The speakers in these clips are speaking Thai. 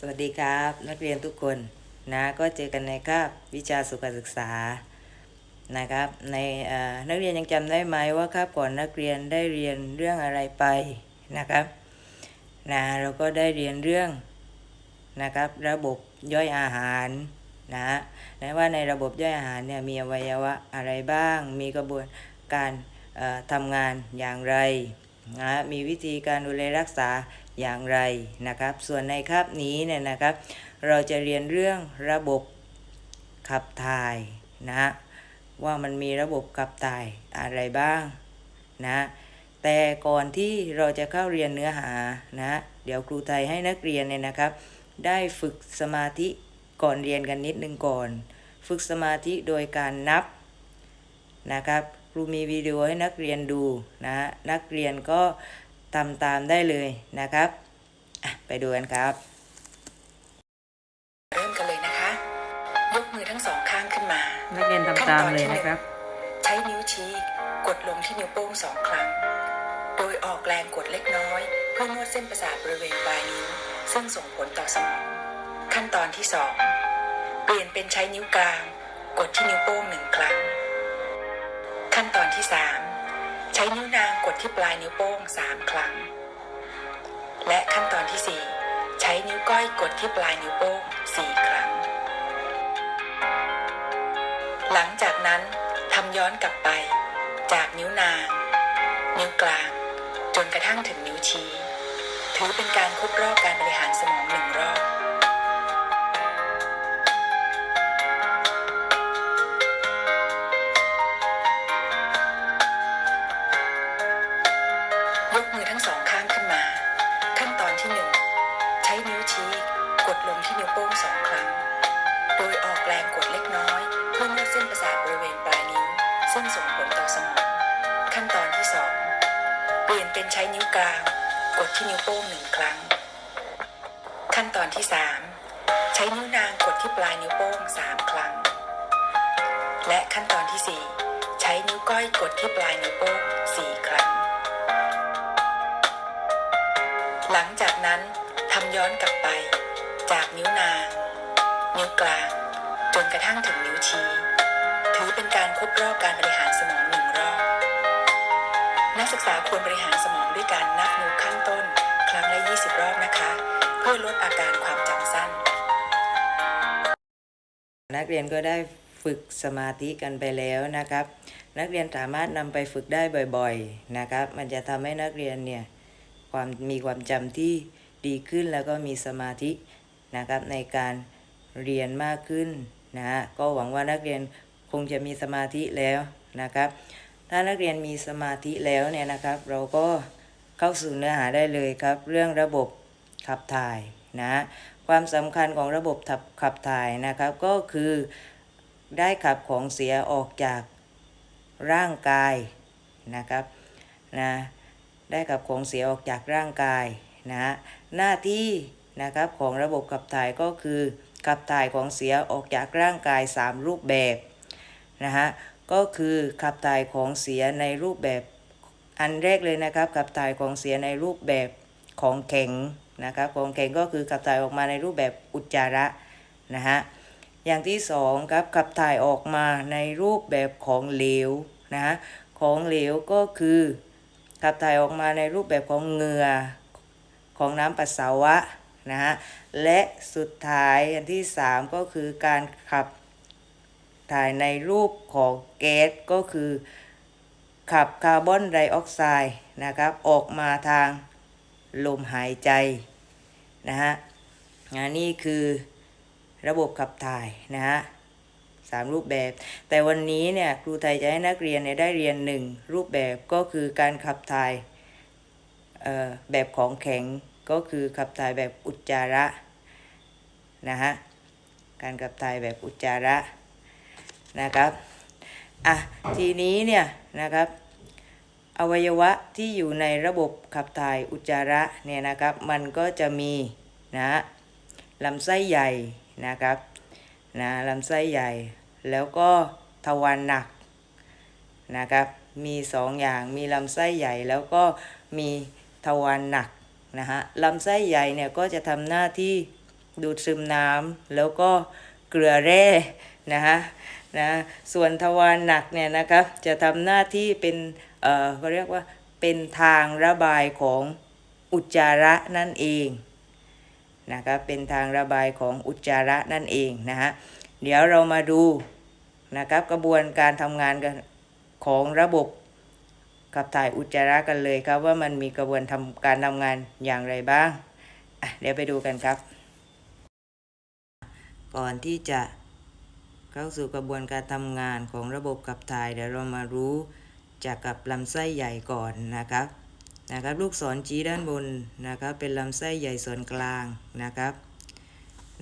สวัสดีครับ นักเรียนทุกคนนะก็เจอกันในคาบวิชาสุขศึกษานะครับในเอ่อนักเรียนยังจำได้ไหมว่าคาบก่อนนักเรียนได้เรียนเรื่องอะไรไปนะครับนะเราก็ได้เรียนเรื่องนะครับระบบย่อยอาหารนะนะว่าในระบบย่อยอาหารเนี่ยมีอวัยวะอะไรบ้าง มีกระบวนการเอ่อทำงานอย่างไร นะมีวิธีการดูแลรักษาอย่างไรนะครับ ส่วนในคาบนี้เนี่ยนะครับ เราจะเรียนเรื่องระบบขับถ่ายนะว่ามันมีระบบขับถ่ายอะไรบ้างนะแต่ก่อนที่เราจะเข้าเรียนเนื้อหานะเดี๋ยวครูไทยให้นักเรียนเนี่ยนะครับ ได้ฝึกสมาธิก่อนเรียนกันนิดนึงก่อน ฝึกสมาธิโดยการนับนะครับ รูมีวิดีโอให้นักเรียนดูนะฮะนักเรียนก็ทำตามได้เลยนะครับอะไปดูกันครับ เริ่มกันเลยนะคะยกมือทั้งสองข้างขึ้นมา นักเรียนทำตามเลยนะครับ ใช้นิ้วชี้กดลงที่นิ้วโป้งสองครั้ง โดยออกแรงกดเล็กน้อย เพื่อนวดเส้นประสาทบริเวณปลายนิ้ว ซึ่งส่งผลต่อสมอง ขั้นตอนที่สองเปลี่ยนเป็นใช้นิ้วกลาง กดที่นิ้วโป้งหนึ่งครั้ง ขั้นตอนที่สามใช้นิ้วนางกดที่ปลายนิ้วโป้งสามครั้ง และขั้นตอนที่สี่ใช้นิ้วก้อยกดที่ปลายนิ้วโป้งสี่ครั้ง หลังจากนั้นทำย้อนกลับไป จากนิ้วนาง นิ้วกลาง จนกระทั่งถึงนิ้วชี้ ถือเป็นการครบรอบการบริหารสมองหนึ่งรอบ เป็นใช้นิ้วกลาง กดที่นิ้วโป้งหนึ่งครั้ง ขั้นตอนที่สามใช้นิ้วนางกดที่ปลายนิ้วโป้งสามครั้ง และขั้นตอนที่สี่ใช้นิ้วก้อยกดที่ปลายนิ้วโป้งสี่ครั้ง หลังจากนั้นทำย้อนกลับไป จากนิ้วนาง นิ้วกลาง จนกระทั่งถึงนิ้วชี้ ถือเป็นการครบรอบการบริหารสมอง นักศึกษาควรบริหารสมองด้วยการนับนิ้วข้างต้น ครั้งละ 20 รอบนะคะ เพื่อลดอาการความจำสั้น นักเรียนก็ได้ฝึกสมาธิกันไปแล้วนะครับ นักเรียนสามารถนำไปฝึกได้บ่อยๆนะครับ มันจะทำให้นักเรียนเนี่ยความมีความจำที่ดีขึ้นแล้วก็มีสมาธินะครับในการเรียนมากขึ้นนะฮะก็หวังว่านักเรียนคงจะมีสมาธิแล้วนะครับ ถ้านักเรียนมีสมาธิแล้วเนี่ยนะครับ เราก็เข้าสู่เนื้อหาได้เลยครับ เรื่องระบบขับถ่ายนะความสำคัญของระบบขับขับถ่ายนะครับ ก็คือได้ขับของเสียออกจากร่างกายนะครับนะได้ขับของเสียออกจากร่างกายนะหน้าที่นะครับของระบบขับถ่ายก็คือขับถ่ายของเสียออกจากร่างกาย 3 รูปแบบนะฮะ ก็คือขับถ่ายของเสียในรูปแบบอันแรกเลยนะครับขับถ่ายของเสียในรูปแบบของแข็งนะครับของแข็งก็คือขับถ่ายออกมาในรูปแบบอุจจาระนะฮะอย่างที่สองครับขับถ่ายออกมาในรูปแบบของเหลวนะฮะของเหลวก็คือขับถ่ายออกมาในรูปแบบของเหงื่อของน้ำปัสสาวะนะฮะและสุดท้ายอันที่สามก็คือการขับ ถ่ายในรูปของแก๊สก็คือขับคาร์บอนไดออกไซด์นะครับ ออกมาทางลมหายใจนะฮะอ่านี่คือระบบขับถ่ายนะฮะสามรูปแบบ แต่วันนี้เนี่ยครูไทยจะให้นักเรียนเนี่ยได้เรียนหนึ่งรูปแบบก็คือการขับถ่ายเอ่อแบบของแข็งก็คือขับถ่ายแบบอุจจาระนะฮะการขับถ่ายแบบอุจจาระ นะครับอะทีนี้เนี่ยนะครับอวัยวะที่อยู่ในระบบขับถ่ายอุจจาระเนี่ยนะครับมันก็จะมีนะลำไส้ใหญ่นะครับนะลำไส้ใหญ่ แล้วก็ทวารหนักนะครับมีสองอย่างมีลำไส้ใหญ่แล้วก็มีทวารหนักนะฮะลำไส้ใหญ่เนี่ยก็จะทำหน้าที่ดูดซึมน้ำแล้วก็เกลือแร่นะฮะ นะส่วนทวารหนักเนี่ยนะครับจะทำหน้าที่เป็นเอ่อเขาเรียกว่าเป็นทางระบายของอุจจาระนั่นเองนะครับเป็นทางระบายของอุจจาระนั่นเองนะฮะเดี๋ยวเรามาดูนะครับกระบวนการทำงานกันของระบบขับถ่ายอุจจาระกันเลยครับว่ามันมีกระบวนทำการทำงานอย่างไรบ้างเดี๋ยวไปดูกันครับ ก่อนที่จะ เข้าสู่กระบวนการทำงานของระบบขับถ่ายเดี๋ยวเรามารู้จากกับลำไส้ใหญ่ก่อนนะครับนะครับลูกศรชี้ด้านบนนะครับเป็นลำไส้ใหญ่ส่วนกลางนะครับ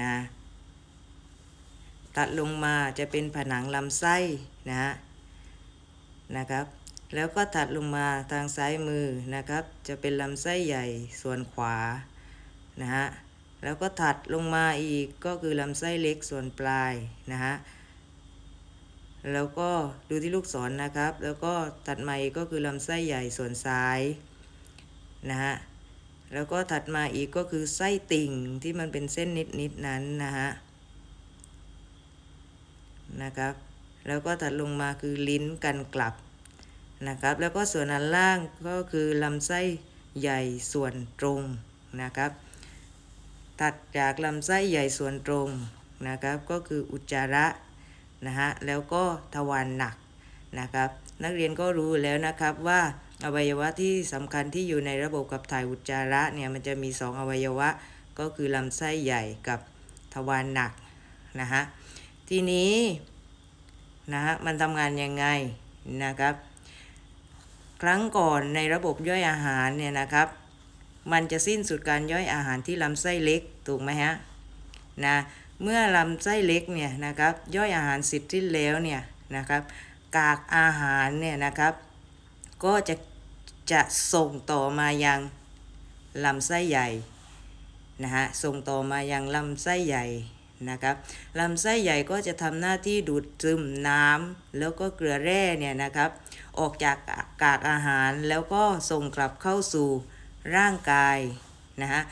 นะตัดลงมาจะเป็นผนังลำไส้นะฮะนะครับ แล้วก็ถัดลงมาทางซ้ายมือนะครับ จะเป็นลำไส้ใหญ่ส่วนขวานะฮะแล้วก็ถัดลงมาอีกก็คือลำไส้เล็กส่วนปลายนะฮะ แล้วก็ดูที่ลูกศรนนะครับ แล้วก็ถัดมาอีกก็คือลำไส้ใหญ่ส่วนซ้ายนะฮะแล้วก็ถัดมาอีกก็คือไส้ติ่งที่มันเป็นเส้นนิดๆนั้นนะฮะนะครับ แล้วก็ถัดลงมาคือลิ้นกันกลับนะครับ แล้วก็ส่วนอันล่างก็คือลำไส้ใหญ่ส่วนตรงนะครับถัดจากลำไส้ใหญ่ส่วนตรงนะครับ ก็คืออุจจาระ นะฮะแล้วก็ทวารหนักนะครับนักเรียนก็รู้แล้วนะครับว่าอวัยวะที่สำคัญที่อยู่ในระบบขับถ่ายอุจจาระเนี่ยมันจะมีสองอวัยวะ ก็คือลำไส้ใหญ่กับทวารหนักนะฮะทีนี้นะฮะมันทำงานยังไงนะครับ ครั้งก่อนในระบบย่อยอาหารเนี่ยนะครับ มันจะสิ้นสุดการย่อยอาหารที่ลำไส้เล็กถูกไหมฮะนะ เมื่อลำไส้เล็กเนี่ยนะครับย่อยอาหารเสร็จสิ้นแล้วเนี่ยนะครับกากอาหารเนี่ยนะครับ ก็จะจะส่งต่อมายังลำไส้ใหญ่นะฮะส่งต่อมายังลำไส้ใหญ่นะครับลำไส้ใหญ่ก็จะทำหน้าที่ดูดซึมน้ำแล้วก็เกลือแร่เนี่ยนะครับ ออกจากกากอาหารแล้วก็ส่งกลับเข้าสู่ร่างกายนะฮะ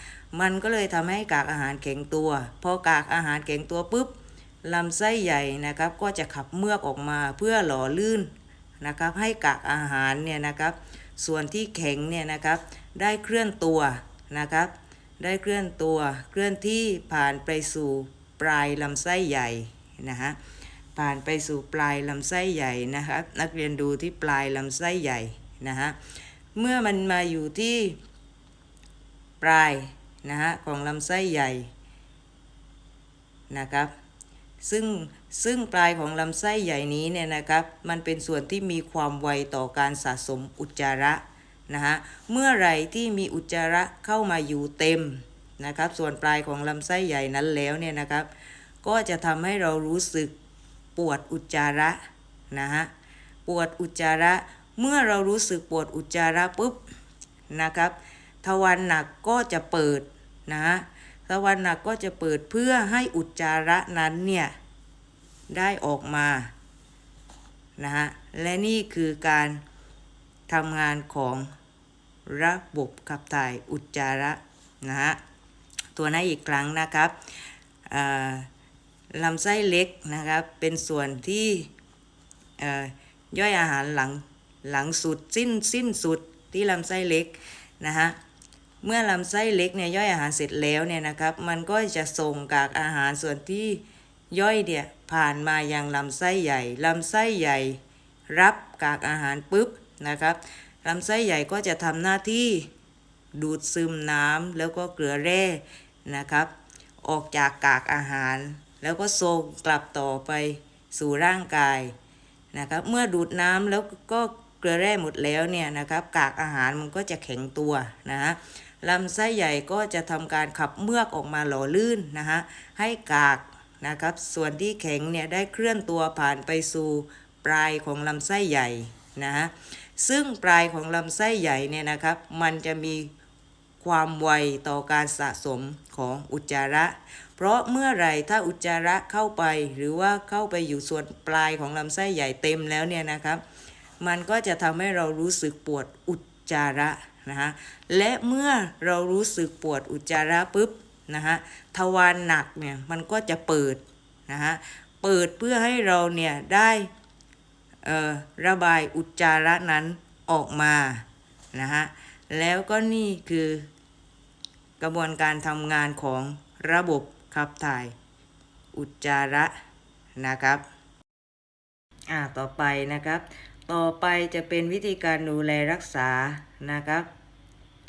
มันก็เลยทำให้กากอาหารแข็งตัว พอกากอาหารแข็งตัวปุ๊บลำไส้ใหญ่นะครับ ก็จะขับเมือกออกมาเพื่อหล่อลื่นนะครับ ให้กากอาหารเนี่ยนะครับ ส่วนที่แข็งเนี่ยนะครับ ได้เคลื่อนตัวนะครับ ได้เคลื่อนตัวเคลื่อนที่ผ่านไปสู่ปลายลำไส้ใหญ่นะฮะผ่านไปสู่ปลายลำไส้ใหญ่นะครับ นักเรียนดูที่ปลายลำไส้ใหญ่นะฮะเมื่อมันมาอยู่ที่ปลาย นะฮะของลำไส้ใหญ่นะครับซึ่งซึ่งปลายของลำไส้ใหญ่นี้เนี่ยนะครับมันเป็นส่วนที่มีความไวต่อการสะสมอุจจาระนะฮะเมื่อไรที่มีอุจจาระเข้ามาอยู่เต็มนะครับส่วนปลายของลำไส้ใหญ่นั้นแล้วเนี่ยนะครับ ก็จะทำให้เรารู้สึกปวดอุจจาระนะฮะปวดอุจจาระเมื่อเรารู้สึกปวดอุจจาระปุ๊บนะครับ ทวารหนักก็จะเปิดนะฮะทวารหนักก็จะเปิดเพื่อให้อุจจาระนั้นเนี่ยได้ออกมานะฮะและนี่คือการทำงานของระบบขับถ่ายอุจจาระนะฮะตัวนั้นอีกครั้งนะครับลำไส้เล็กนะครับเป็นส่วนที่ย่อยอาหารหลังหลังสุดสิ้นสิ้นสุดที่ลำไส้เล็กนะฮะ เมื่อลำไส้เล็กเนี่ยย่อยอาหารเสร็จแล้วเนี่ยนะครับ มันก็จะส่งกากอาหารส่วนที่ย่อยเนี่ยผ่านมายังลำไส้ใหญ่ลำไส้ใหญ่ รับกากอาหารปุ๊บนะครับลำไส้ใหญ่ก็จะทำหน้าที่ดูดซึมน้ำแล้วก็เกลือแร่นะครับ ออกจากกากอาหาร แล้วก็ส่งกลับต่อไปสู่ร่างกายนะครับ เมื่อดูดน้ำแล้วก็เกลือแร่หมดแล้วเนี่ยนะครับ กากอาหารมันก็จะแข็งตัวนะฮะ ลำไส้ใหญ่ก็จะทำการขับเมือกออกมาหล่อลื่นนะฮะให้กากนะครับ ส่วนที่แข็งเนี่ยได้เคลื่อนตัวผ่านไปสู่ปลายของลำไส้ใหญ่นะฮะซึ่งปลายของลำไส้ใหญ่เนี่ยนะครับ มันจะมีความไวต่อการสะสมของอุจจาระ เพราะเมื่อไรถ้าอุจจาระเข้าไป หรือว่าเข้าไปอยู่ส่วนปลายของลำไส้ใหญ่เต็มแล้วเนี่ยนะครับ มันก็จะทำให้เรารู้สึกปวดอุจ จาระนะฮะและเมื่อเรารู้สึกปวดอุจจาระปุ๊บนะฮะทวารหนักเนี่ยมันก็จะเปิดนะฮะเปิดเพื่อให้เราเนี่ยได้เอ่อระบายอุจจาระนั้นออกมานะฮะแล้วก็นี่คือกระบวนการทำงานของระบบขับถ่ายอุจจาระนะครับ อ่าต่อไปนะครับ ต่อไปจะเป็นวิธีการดูแลรักษานะครับ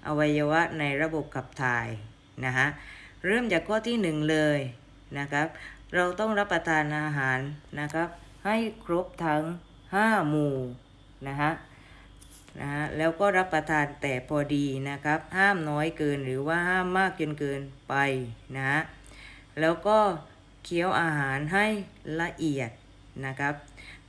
อวัยวะในระบบขับถ่ายนะฮะเริ่มจากข้อที่หนึ่งเลยนะครับ เราต้องรับประทานอาหารนะครับ ให้ครบทั้ง 5 หมู่นะฮะนะฮะแล้วก็รับประทานแต่พอดีนะครับ ห้ามน้อยเกินหรือว่าห้ามมากจนเกินไปนะฮะแล้วก็เคี้ยวอาหารให้ละเอียดนะครับ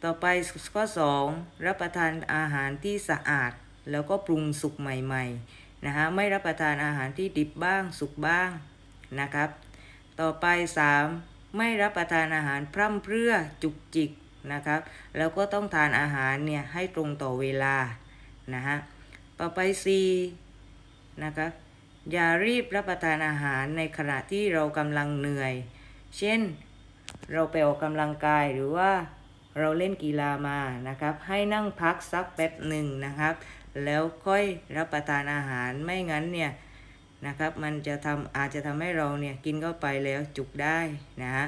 ต่อไปข้อ 2 รับประทานอาหารที่สะอาด แล้วก็ปรุงสุกใหม่ๆนะฮะไม่รับประทานอาหารที่ดิบบ้างสุกบ้างนะครับ ต่อไป 3 ไม่รับประทานอาหารพร่ำเพรื่อจุกจิกนะครับแล้วก็ต้องทานอาหารเนี่ยให้ตรงต่อเวลานะฮะต่อไป 4 นะครับอย่ารีบรับประทานอาหารในขณะที่เรากำลังเหนื่อย เช่น เราไปออกกำลังกายหรือว่า เราเล่นกีฬามานะครับ ให้นั่งพักสักแป๊บหนึ่งนะครับ แล้วค่อยรับประทานอาหารไม่งั้นเนี่ยนะครับ มันจะทำอาจจะทำให้เราเนี่ยกินเข้าไปแล้วจุกได้นะฮะ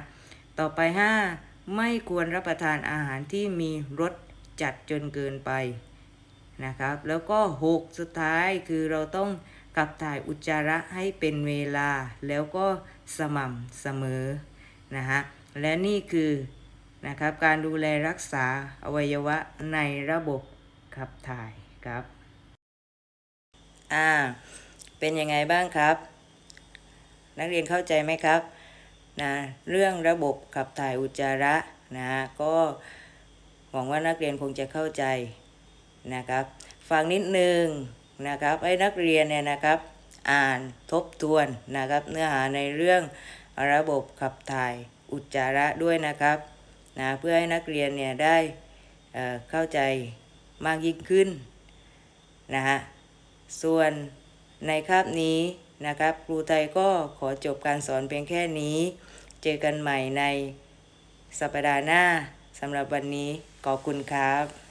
ต่อไป 5 ไม่ควรรับประทานอาหารที่มีรสจัดจนเกินไปนะครับ แล้วก็ 6 สุดท้ายคือเราต้องขับถ่ายอุจจาระให้เป็นเวลาแล้วก็สม่ำเสมอนะฮะและนี่คือ นะครับการดูแลรักษาอวัยวะในระบบขับถ่ายครับอ่าเป็นยังไงบ้างครับ นักเรียนเข้าใจไหมครับนะเรื่องระบบขับถ่ายอุจจาระนะฮะก็หวังว่านักเรียนคงจะเข้าใจนะครับฟังนิดนึงนะครับให้นักเรียนเนี่ยนะครับ อ่านทบทวนนะครับ เนื้อหาในเรื่องระบบขับถ่ายอุจจาระด้วยนะครับ นะเพื่อให้นักเรียนเนี่ยได้เข้าใจมากยิ่งขึ้นนะฮะส่วนในคาบนี้นะครับครูไทยก็ขอจบการสอนเพียงแค่นี้ เจอกันใหม่ในสัปดาห์หน้าสำหรับวันนี้ขอบคุณครับ